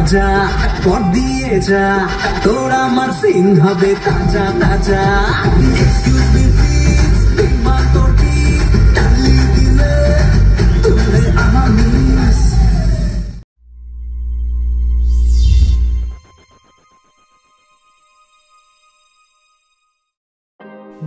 রাজা পর দিয়ে যা। তোর আমার সিন হবে তাজা তাজা।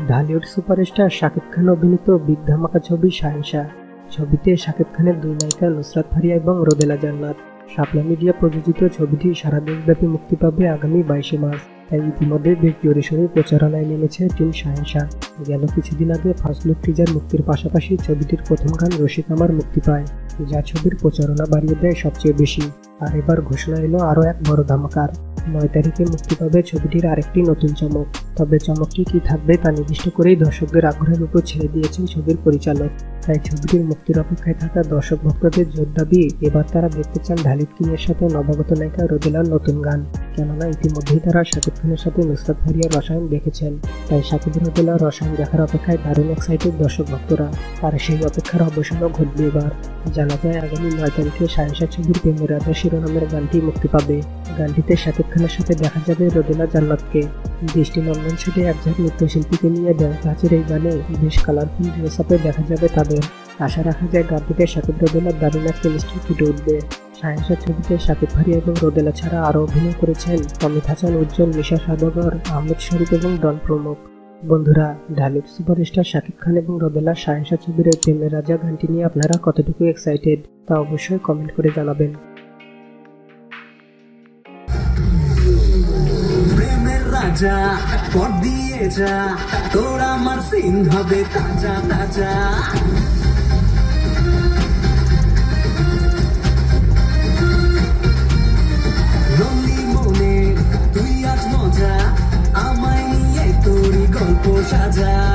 ঢালিউড সুপারস্টার শাকিব খান অভিনীত বিগ ধামাকা ছবি শাহেনশাহ। ছবিতে শাকিব খানের দুই নায়িকা নুসরাত ফারিয়া এবং রোদেলা জান্নাত। শাপলা মিডিয়া প্রযোজিত ছবিটি সারা দেশব্যাপী মুক্তি পাবে আগামী বাইশে মার্চ। তাই ইতিমধ্যে বেশ জোরে প্রচারণায় নেমেছে টিম শাহেনশাহ। গেল কিছুদিন আগে ফার্স্ট লুক টিজার মুক্তির পাশাপাশি ছবিটির প্রথম গান রসিক আমার মুক্তি পায়। যা ছবির প্রচারণা বাড়িয়ে দেয় সবচেয়ে বেশি। আর এবার ঘোষণা এলো আরও এক বড় ধামাকার। নয় তারিখে মুক্তি পাবে ছবিটির আরেকটি নতুন চমক। তবে চমকটি কি থাকবে তা নির্দিষ্ট করেই দর্শকদের আগ্রহের উপর ছেড়ে দিয়েছেন ছবির পরিচালক। তাই ছবিটির মুক্তির অপেক্ষায় থাকা দর্শক ভক্তদের জোর দাবি, এবার তারা দেখতে চান ঢালিত কিংয়ের সাথে নবাগত নায়িকা রোদেলার নতুন গান। কেননা ইতিমধ্যেই তারা শাকিব খানের সাথে নুসরাত ফারিয়ার রসায়ন দেখেছেন। তাই শাকিব রোদেলার রসায়ন দেখার অপেক্ষায় দারুণ এক্সাইটেড দর্শক ভক্তরা। আর সেই অপেক্ষার অবসানও ঘটবে এবার। জানা যায় আগামী নয় তারিখে সায়েন্সা ছবির প্রেমের রাজা শিরোনামের গানটি মুক্তি পাবে। গানটিতে শাকিব খানের সাথে দেখা যাবে রোদেলা জান্নাতকে। দৃষ্টিনন্দন ছেড়ে একজন নৃত্যশিল্পীকে নিয়ে ব্যবহৃত আছে এই গানে বেশ কালারফুল ড্রেস আপে দেখা যাবে তাদের। আশা রাখা যায় গানটিতে শাকিব রোদেলার দারুণ এক কেমিস্ট্রি ফুটে উঠবে। সায়েন্সের ছবিতে শাকিব ফারিয়া এবং রোদেলা ছাড়া আরও অভিনয় করেছেন অমিত হাসান, উজ্জ্বল, মিশা সাদগর, আহমেদ শরীফ এবং ডন প্রমুখ। বন্ধুরা ঢালিউড সুপারস্টার শাকিব খান এবং রোদেলা সায়েন্সা ছবির প্রেমের রাজা গানটি নিয়ে আপনারা কতটুকু এক্সাইটেড তা অবশ্যই কমেন্ট করে জানাবেন। রাজা পর দিয়ে যা আমার সিন হবে তাজা তাজা। 发呆。